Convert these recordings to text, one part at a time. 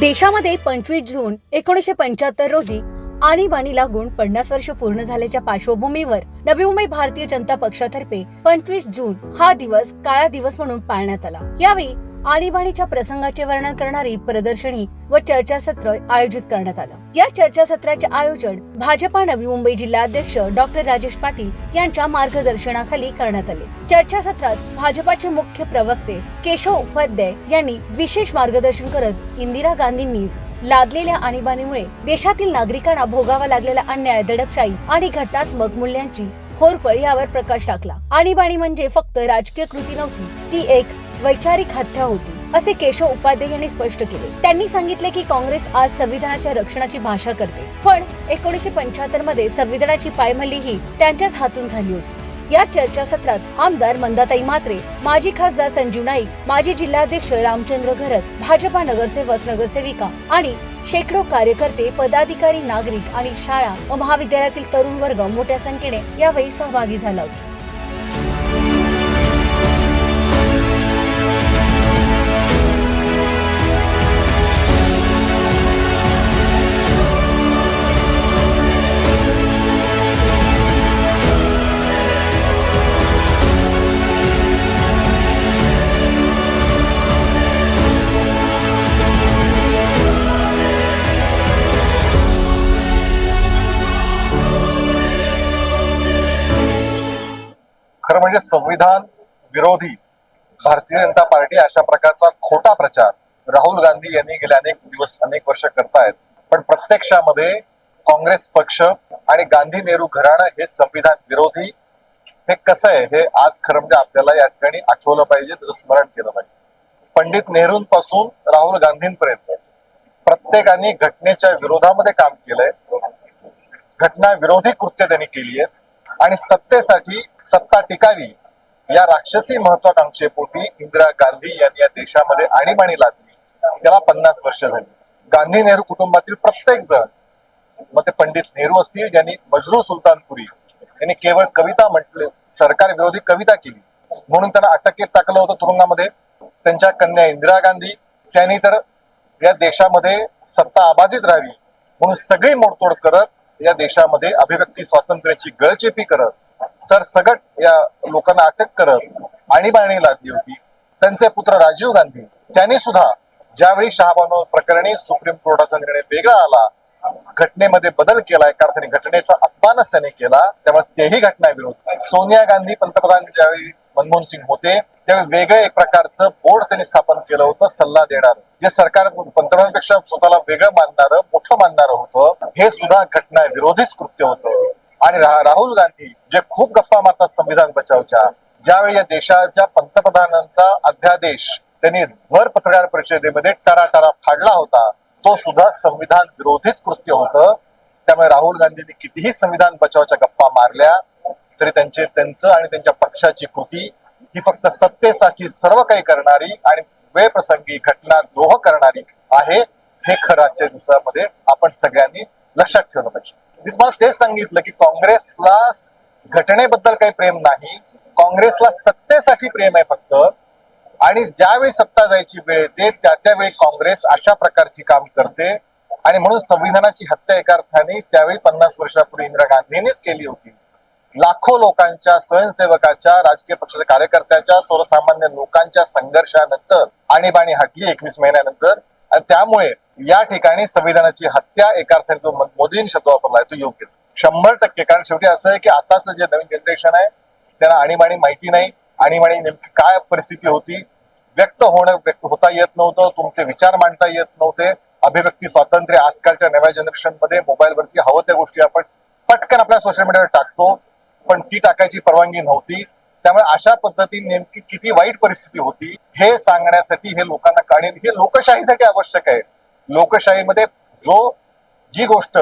देशामध्ये पंचवीस जून एकोणीसशे पंच्याहत्तर रोजी आणीबाणी लागून पन्नास वर्ष पूर्ण झाल्याच्या पार्श्वभूमीवर नवी मुंबई भारतीय जनता पक्षातर्फे पंचवीस जून हा दिवस काळा दिवस म्हणून पाळण्यात आला. यावेळी आणीबाणीच्या प्रसंगाचे वर्णन करणारी प्रदर्शनी व चर्चासत्र आयोजित करण्यात आलं. या चर्चासत्राचे आयोजन भाजपा नवी मुंबई जिल्हाध्यक्ष डॉक्टर राजेश पाटील यांच्या मार्गदर्शनाखाली करण्यात आले. चर्चासत्रात भाजपाचे मुख्य प्रवक्ते केशव उपाध्याय यांनी विशेष मार्गदर्शन करत इंदिरा गांधींनी लादलेल्या आणीबाणीमुळे देशातील नागरिकांना भोगावा लागलेला अन्याय दडपशाही आणि घटनात्मक मूल्यांची होरपळ यावर प्रकाश टाकला. आणीबाणी म्हणजे फक्त राजकीय कृती नव्हती ती एक वैचारिक हत्या होती असे केशव उपाध्ये यांनी स्पष्ट केले. त्यांनी सांगितले की काँग्रेस आज संविधानाच्या रक्षणाची भाषा करते. पण एकोणीसशे पंच्याहत्तरमध्ये संविधानाची पायमल्ली ही त्यांच्याच हातून झाली होती. या चर्चासत्रात आमदार मंदाताई मात्रे माजी खासदार संजीव नाईक माजी जिल्हाध्यक्ष रामचंद्र घरत भाजपा नगरसेवक नगरसेविका आणि शेकडो कार्यकर्ते पदाधिकारी नागरिक आणि शाळा व महाविद्यालयातील तरुण वर्ग मोठ्या संख्येने यावेळी सहभागी झाला होता. खरं म्हणजे संविधान विरोधी भारतीय जनता पार्टी अशा प्रकारचा खोटा प्रचार राहुल गांधी यांनी गेले अनेक दिवस अनेक वर्ष करतायत. पण प्रत्यक्षामध्ये काँग्रेस पक्ष आणि गांधी नेहरू घराणं हे संविधान विरोधी हे कसं आहे हे आज खरं म्हणजे आपल्याला या ठिकाणी आठवलं पाहिजे त्याचं स्मरण केलं पाहिजे. पंडित नेहरूंपासून राहुल गांधींपर्यंत प्रत्येकाने घटनेच्या विरोधामध्ये काम केलंय. घटना विरोधी कृत्य त्यांनी केली आहेत. आणि सत्तेसाठी सत्ता टिकावी या राक्षसी महत्वाकांक्षेपोटी इंदिरा गांधी यांनी या देशामध्ये आणीबाणी लादली. त्याला पन्नास वर्ष झाली. गांधी नेहरू कुटुंबातील प्रत्येक जण मग ते पंडित नेहरू असतील ज्यांनी मजरू सुलतानपुरी यांनी केवळ कविता म्हटले सरकार विरोधी कविता केली. म्हणून त्यांना अटकेत टाकलं होतं तुरुंगामध्ये. त्यांच्या कन्या इंदिरा गांधी त्यांनी तर या देशामध्ये सत्ता अबाधित राहावी म्हणून सगळी मोडतोड करत या देशामध्ये अभिव्यक्ती स्वातंत्र्याची गळचेपी करत सरसगट या लोकांना अटक करत आणीबाणी लादली होती. त्यांचे पुत्र राजीव गांधी त्यांनी सुद्धा ज्यावेळी शहाबानो प्रकरणी सुप्रीम कोर्टाचा निर्णय वेगळा आला घटनेमध्ये बदल केला एका अर्थाने घटनेचा अपमानच त्यांनी केला त्यामुळे तेही घटना विरोध सोनिया गांधी पंतप्रधान ज्यावेळी मनमोहन सिंग होते त्यावेळी वेगळे एक प्रकारचं बोर्ड त्यांनी स्थापन केलं होतं सल्ला देणार. जे सरकार पंतप्रधानांपेक्षा स्वतःला वेगळं मानणारं मोठं मानणारं होतं हे सुद्धा घटना विरोधीच कृत्य होतं. आणि राहुल गांधी जे खूप गप्पा मारतात संविधान बचावच्या ज्यावेळी या देशाच्या पंतप्रधानांचा अध्यादेश त्यांनी भर पत्रकार परिषदेमध्ये टराटरा फाडला होता तो सुद्धा संविधान विरोधीच कृत्य होतं. त्यामुळे राहुल गांधींनी कितीही संविधान बचावच्या गप्पा मारल्या तरी त्यांचे त्यांचं आणि त्यांच्या पक्षाची कृती ही फक्त सत्तेसाठी सर्व काही करणारी आणि वेळ प्रसंगी घटना द्रोह करणारी आहे हे खरं आजच्या दिवसामध्ये आपण सगळ्यांनी लक्षात ठेवलं पाहिजे. मी तुम्हाला तेच सांगितलं की काँग्रेसला घटनेबद्दल काही प्रेम नाही काँग्रेसला सत्तेसाठी प्रेम आहे फक्त आणि ज्यावेळी सत्ता जायची वेळ येते त्या त्यावेळी काँग्रेस अशा प्रकारची काम करते. आणि म्हणून संविधानाची हत्या एका अर्थाने त्यावेळी पन्नास वर्षापूर्वी इंदिरा गांधींनीच केली होती. लाखो लोकांच्या स्वयंसेवकाच्या राजकीय पक्षाच्या कार्यकर्त्याच्या सर्वसामान्य लोकांच्या संघर्षानंतर आणीबाणी हटली एकवीस महिन्यानंतर. आणि त्यामुळे या ठिकाणी संविधानाची हत्या एका अर्थाने जो मोदींनी शब्द वापरलाय तो योग्यच. शंभर टक्के. कारण शेवटी असं आहे की आताच जे नवीन जनरेशन आहे त्यांना आणीबाणी माहिती नाही. आणीबाणी नेमकी काय परिस्थिती होती व्यक्त होणं व्यक्त होता येत नव्हतं तुमचे विचार मांडता येत नव्हते. अभिव्यक्ती स्वातंत्र्य आजकालच्या नव्या जनरेशनमध्ये मोबाईल वरती हवं त्या गोष्टी आपण पटकन आपल्या सोशल मीडियावर टाकतो. पण ती टाकायची परवानगी नव्हती. त्यामुळे अशा पद्धतीने नेमकी किती वाईट परिस्थिती होती हे सांगण्यासाठी हे लोकांना काढेल हे लोकशाहीसाठी आवश्यक आहे. लोकशाहीमध्ये जो जी गोष्ट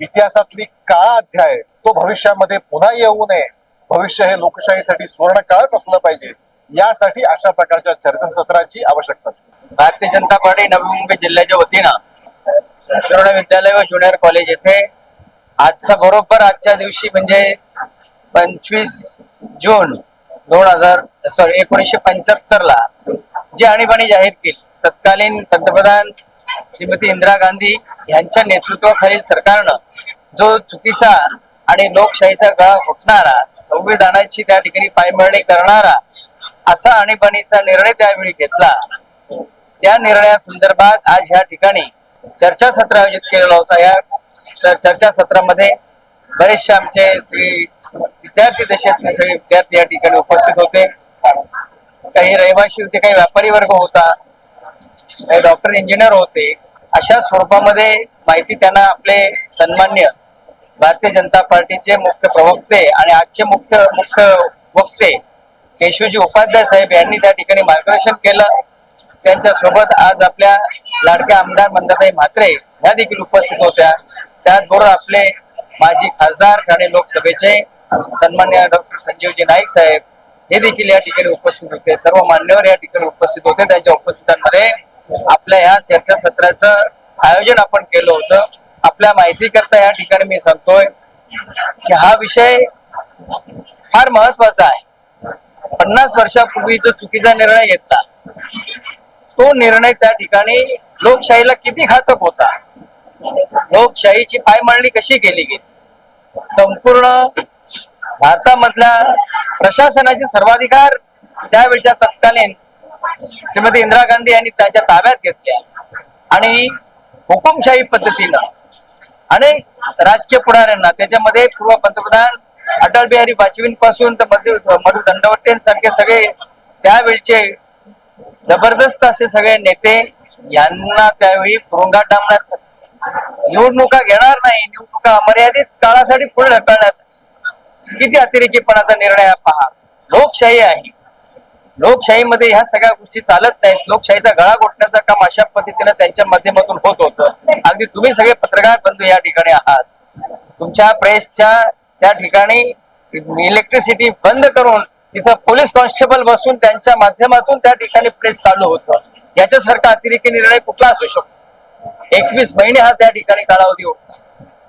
इतिहासातली काळा अध्याय तो भविष्यामध्ये पुन्हा येऊ नये. भविष्य हे लोकशाहीसाठी सुवर्ण काळच असलं पाहिजे. यासाठी अशा प्रकारच्या चर्चासत्राची आवश्यकता असते. भारतीय जनता पार्टी नवी मुंबई जिल्ह्याच्या वतीनं शिरोडा विद्यालय व ज्युनियर कॉलेज येथे आजचा बरोबर आजच्या दिवशी म्हणजे पंचवीस जून दोन हजार सॉरी एकोणीसशे पंच्याहत्तर ला जी आणीबाणी जाहीर केली. तत्कालीन पंतप्रधान श्रीमती इंदिरा गांधी यांच्या नेतृत्वाखालील सरकारनं जो चुकीचा आणि लोकशाहीचा गळा घुटणारा संविधानाची त्या ठिकाणी पायमळणी करणारा असा आणीबाणीचा निर्णय त्यावेळी घेतला. त्या निर्णयासंदर्भात आज ह्या ठिकाणी चर्चासत्र आयोजित केलेला होता. या चर्चासत्रामध्ये बरेचसे आमचे श्री विद्यार्थी दशेतले सगळे विद्यार्थी या ठिकाणी उपस्थित होते. काही रहिवासी होते काही व्यापारी वर्ग होता. डॉक्टर इंजिनियर होते. अशा स्वरूपामध्ये माहिती त्यांना आपले सन्मान्य भारतीय जनता पार्टीचे मुख्य प्रवक्ते आणि आजचे मुख्य मुख्य वक्ते केशवजी उपाध्याय साहेब यांनी त्या ठिकाणी मार्गदर्शन केलं. त्यांच्यासोबत आज आपल्या लाडक्या आमदार मंदाताई म्हात्रे ह्या देखील उपस्थित होत्या. त्याचबरोबर आपले माजी खासदार ठाणे लोकसभेचे सन्मान्य डॉक्टर संजीवजी नाईक साहेब हे देखील या ठिकाणी उपस्थित होते. सर्व मान्यवर या ठिकाणी उपस्थित होते. त्यांच्या उपस्थितांमध्ये आपल्या या चर्चासत्राचं आयोजन आपण केलं होतं. आपल्या माहिती करता या ठिकाणी मी सांगतोय की हा विषय फार महत्त्वाचा आहे. पन्नास वर्षापूर्वी जो चुकीचा निर्णय घेतला तो निर्णय त्या ठिकाणी लोकशाहीला किती घातक होता? लोकशाहीची पायमळणी कशी केली गेली? संपूर्ण भारतामधल्या प्रशासनाचे सर्वाधिकार त्यावेळच्या तत्कालीन श्रीमती इंदिरा गांधी यांनी त्यांच्या ताब्यात घेतल्या. आणि हुकुमशाही पद्धतीनं अनेक राजकीय पुढाऱ्यांना त्याच्यामध्ये पूर्व पंतप्रधान अटल बिहारी वाजपेयींपासून तर मध्य मधु दंडवतेंसारखे सगळे त्यावेळचे जबरदस्त असे सगळे नेते यांना त्यावेळी भोंगा डांबण्यात निवडणुका घेणार नाही. निवडणुका मर्यादित काळासाठी पुढे ढकलण्यात किती अतिरेकीपणाचा निर्णय पहा. लोकशाही आहे. लोकशाहीमध्ये ह्या सगळ्या गोष्टी चालत नाहीत. लोकशाहीचा गळा घोटण्याचं काम अशा पद्धतीनं त्यांच्या माध्यमातून होत होतं. अगदी तुम्ही सगळे पत्रकार बंधू या ठिकाणी आहात. तुमच्या प्रेसच्या त्या ठिकाणी इलेक्ट्रिसिटी बंद करून तिथं पोलीस कॉन्स्टेबल बसून त्यांच्या माध्यमातून त्या ठिकाणी प्रेस चालू होतं. याच्यासारखा अतिरेकी निर्णय कुठला असू शकतो? एकवीस महिने हा त्या ठिकाणी कालावधी होता.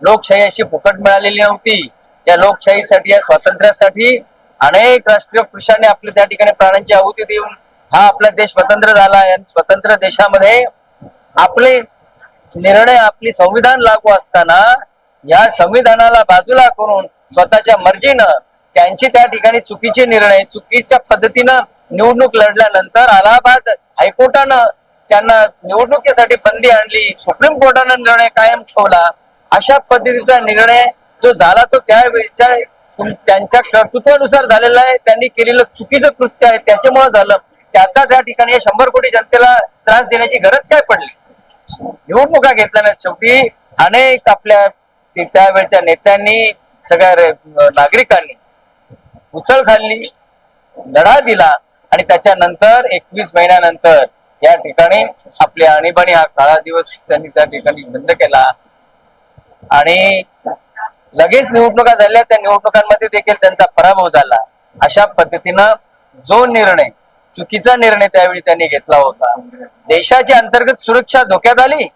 लोकशाही अशी फुकट मिळालेली नव्हती. या लोकशाहीसाठी या स्वातंत्र्यासाठी अनेक राष्ट्रीय पुरुषांनी आपल्या त्या ठिकाणी प्राणांची आहुती देऊन हा आपला देश स्वतंत्र झाला आहे. स्वतंत्र देशामध्ये आपले निर्णय आपली संविधान लागू असताना या संविधानाला बाजूला करून स्वतःच्या मर्जीनं त्यांची त्या ठिकाणी चुकीचे निर्णय चुकीच्या पद्धतीनं निवडणूक लढल्यानंतर अलाहाबाद हायकोर्टानं त्यांना निवडणुकीसाठी बंदी आणली सुप्रीम कोर्टानं निर्णय कायम ठेवला. अशा पद्धतीचा निर्णय जो झाला तो त्यावेळच्या त्यांच्या कर्तृत्वानुसार झालेला आहे. त्यांनी केलेलं चुकीचं कृत्य आहे. त्याच्यामुळे झालं. त्याचा त्या ठिकाणी या शंभर कोटी जनतेला त्रास देण्याची गरज काय पडली? निवडणुका घेतल्या शेवटी. अनेक आपल्या त्यावेळच्या नेत्यांनी सगळ्या नागरिकांनी उचल खाल्ली लढा दिला आणि त्याच्यानंतर एकवीस महिन्यानंतर या ठिकाणी आपली आणीबाणी हा काळा दिवस त्यांनी त्या ठिकाणी बंद केला. आणि लगेच निवडणुका झाल्या त्या निवडणुकांमध्ये देखील त्यांचा पराभव झाला. अशा पद्धतीनं जो निर्णय चुकीचा निर्णय त्यावेळी त्यांनी घेतला होता. देशाची अंतर्गत सुरक्षा धोक्यात आली.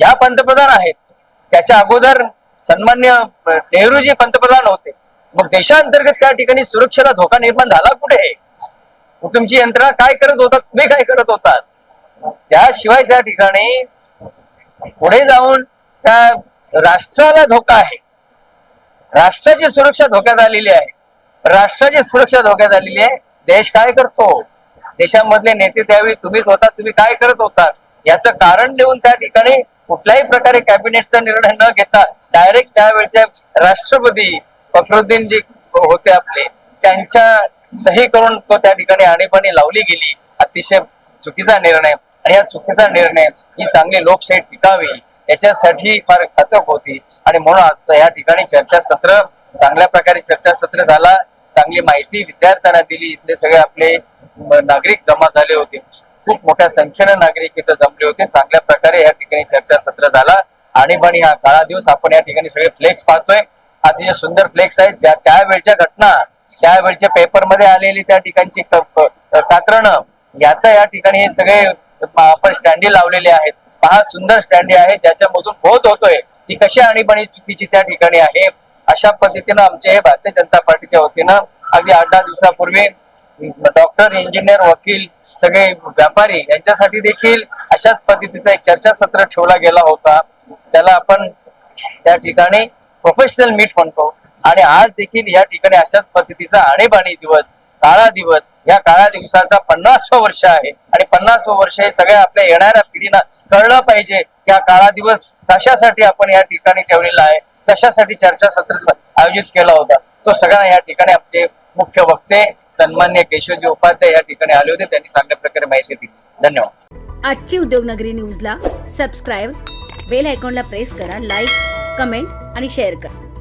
या पंतप्रधान आहेत. त्याच्या अगोदर सन्मान्य नेहरूजी पंतप्रधान होते. मग देशांतर्गत त्या ठिकाणी सुरक्षेला धोका निर्माण झाला कुठे? तुमची यंत्रणा काय करत होतात? तुम्ही काय करत होतात? त्याशिवाय त्या ठिकाणी पुढे जाऊन त्या राष्ट्राला धोका आहे. राष्ट्राची सुरक्षा धोक्यात आलेली आहे. राष्ट्राची सुरक्षा धोक्यात आलेली आहे. देश काय करतो? देशामधले नेते त्यावेळी तुम्हीच होता तुम्ही काय करत होता? याचं कारण देऊन त्या ठिकाणी कुठल्याही प्रकारे कॅबिनेटचा निर्णय न घेता डायरेक्ट त्यावेळच्या राष्ट्रपती फखरुद्दीन जी होते आपले. त्यांच्या सही करून तो त्या ठिकाणी आणीबाणी लावली गेली. अतिशय चुकीचा निर्णय. आणि या चुकीचा निर्णय ही चांगली लोकशाही टिकावी. याच्यासाठी फार घातक होती. आणि म्हणून आता या ठिकाणी चर्चासत्र चांगल्या प्रकारे चर्चासत्र झाला. चांगली माहिती विद्यार्थ्यांना दिली. इथले सगळे आपले नागरिक जमा झाले होते. खूप मोठ्या संख्येनं नागरिक इथं जमले होते. चांगल्या प्रकारे या ठिकाणी चर्चासत्र झाला. आणीबाणी हा काळा दिवस आपण या ठिकाणी सगळे फ्लेक्स पाहतोय. अतिशय सुंदर फ्लेक्स आहेत ज्या त्यावेळच्या घटना त्यावेळच्या पेपरमध्ये आलेली त्या ठिकाणची कात्रणं याचा या ठिकाणी हे सगळे आपण स्टँडी लावलेले आहेत. पहा सुंदर स्टँडी आहे. ज्याच्यामधून होत होतोय ती कशी आणीबाणी चुकीची त्या ठिकाणी आहे. अशा पद्धतीनं आमचे हे भारतीय जनता पार्टीच्या वतीनं अगदी आठ दहा दिवसापूर्वी डॉक्टर इंजिनियर वकील सगळे व्यापारी यांच्यासाठी देखील अशाच पद्धतीचा एक चर्चासत्र ठेवला गेला होता. त्याला आपण त्या ठिकाणी प्रोफेशनल मीट म्हणतो. आणि आज देखील या ठिकाणी अशाच पद्धतीचा आणीबाणी दिवस काळा दिवस या काळा दिवसाचा पन्नासवं वर्ष आहे. आणि पन्नासवं वर्ष हे सगळ्या आपल्या येणाऱ्या पिढीला कळलं पाहिजे की हा काळा दिवस कशासाठी आपण या ठिकाणी ठेवलेला आहे. कशासाठी चर्चासत्र आयोजित केला होता. तो सगळा या ठिकाणी आपले मुख्य वक्ते सन्मान्य केशवजी उपाध्याय या ठिकाणी आले होते. त्यांनी चांगल्या प्रकारे माहिती दिली. धन्यवाद. आजची उद्योगनगरी न्यूजला सबस्क्राईब बेल आयकॉनला प्रेस करा लाईक कमेंट आणि शेअर करा.